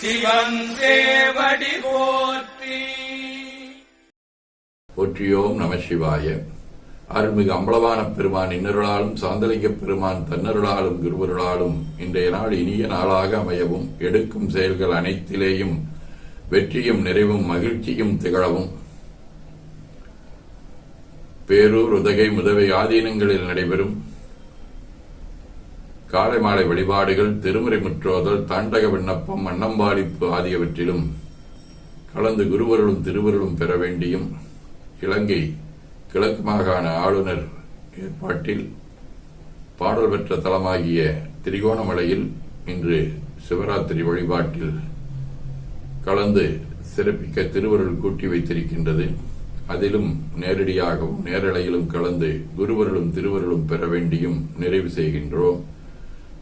சிவன் சேவடி போற்றி. போற்றியோம் நம சிவாய. அருள்மிகு அம்பலவான பெருமான் இன்னருளாலும் சாந்தலிங்க பெருமான் தன்னருளாலும் குருவருளாலும் இன்றைய நாள் இனிய நாளாக அமையவும் எடுக்கும் செயல்கள் அனைத்திலேயும் வெற்றியும் நிறைவும் மகிழ்ச்சியும் திகழவும். பேரூர் உதகை முதவை ஆதீனங்களில் நடைபெறும் காலை மாலை வழிபாடுகள் திருமுறை முற்றோதல் தாண்டக விண்ணப்பம் மன்னம்பாளிப்பு ஆகியவற்றிலும் கலந்து குருவருளும் திருவருளும் பெற வேண்டியும் இலங்கை கிழக்கு மாகாண ஆளுநர் ஏற்பாட்டில் பாடல் பெற்ற தலமாகிய திரிகோணமலையில் இன்று சிவராத்திரி வழிபாட்டில் கலந்து சிறப்பிக்க திருவருள் கூட்டி வைத்திருக்கின்றது. அதிலும் நேரடியாகவும் நேரலையிலும் கலந்து குருவருளும் திருவருளும் பெற வேண்டியும் நிறைவு செய்கின்றோம்.